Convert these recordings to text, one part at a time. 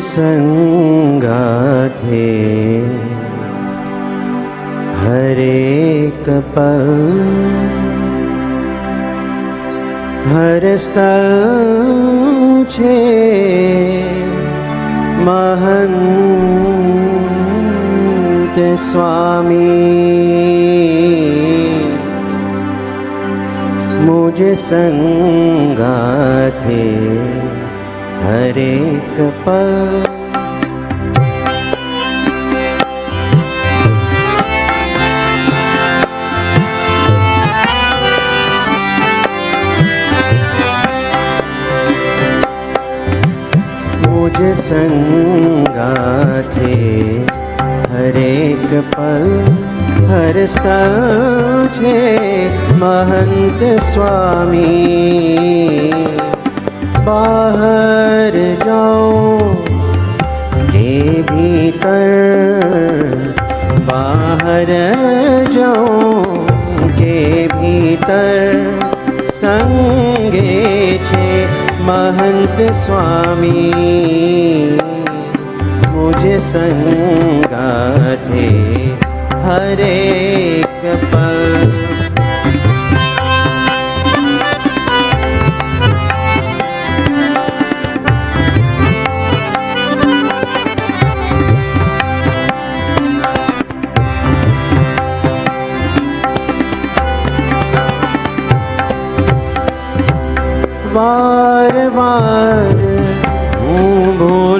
संगा थे हरे कपल हर स्थल छे महंत स्वामी। संगा थे हरेक पल। मुझ संगा थे हरेक पल। हर स्थल छे महंत स्वामी। बाहर जाओ के भीतर बाहर जाओ के भीतर संगे छे महंत स्वामी। मुझे संगा थे हरेक पल। વાર વાર હું ભૂલો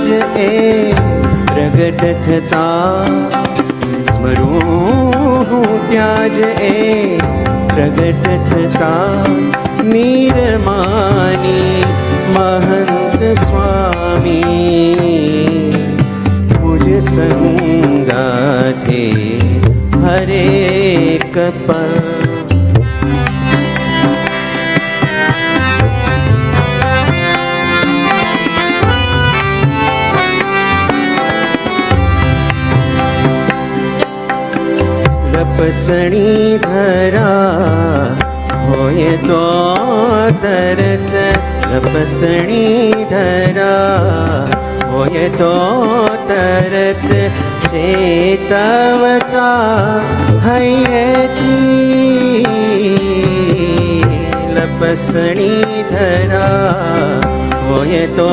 सहज ए प्रगटता स्मरू त्याज ए प्रगट थता नीरमानी महंत स्वामी, मुझ संगा थे हरे कपल तपसणी तो धरा होए तो तरत तपसणी धरा। होए तो तरत चेतवता हयती लपसणी धरा। होए तो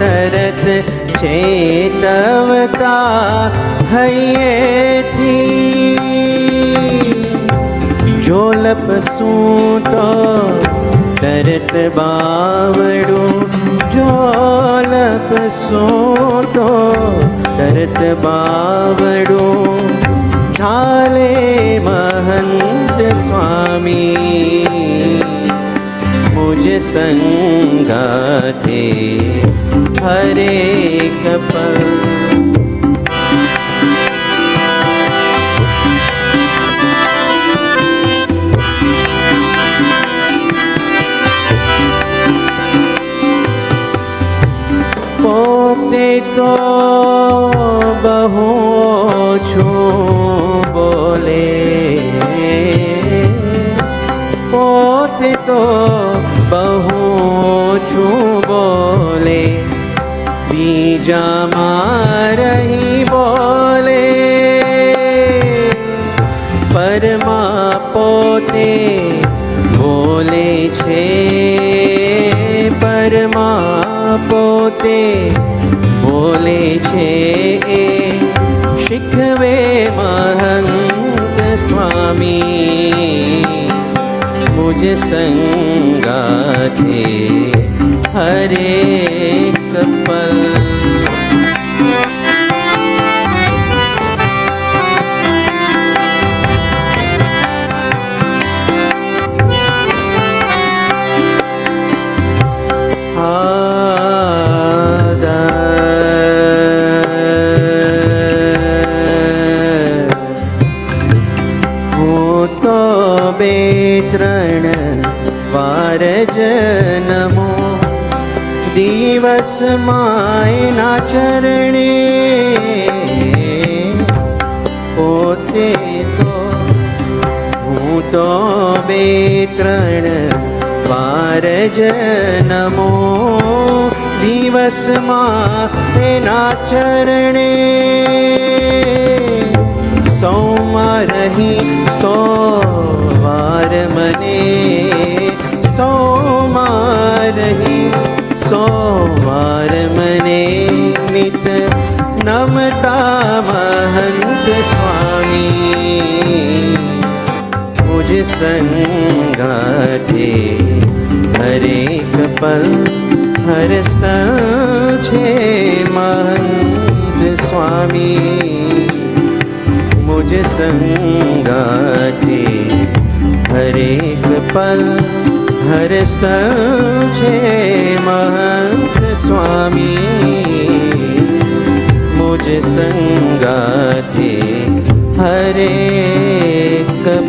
तरत चेतवता माता हये थी। जोलप सूतो तरत बावड़ो जोलप सूतो तरत बावड़ो। छाले महंत स्वामी, मुझ संगा थे हरे कपल বাহু ছু বলে পতিত বাহু ছু বলে বিজামা রহি বলে। পরমা পোতে বলেছে পরমা পোতে બોલે પરમા પોતે બોલે છે પરમા પોતે બોલે છે એ શીખવે મહંત સ્વામી મુજ સંગા થે હરે કપલ જનમો દિવસ માયના ચરણે પોતે તો હું તો બે ત્રણ વાર જનમો દિવસમાં એના ચરણે સોમાં રહી સો વાર મને सोमवार मने नित नमता महंत स्वामी। मुझ संगाथे हर एक पल हर छे महंत स्वामी। मुझ संगाथे हर एक पल हरस्तव महंत स्वामी मुझ संगा थे हरे कब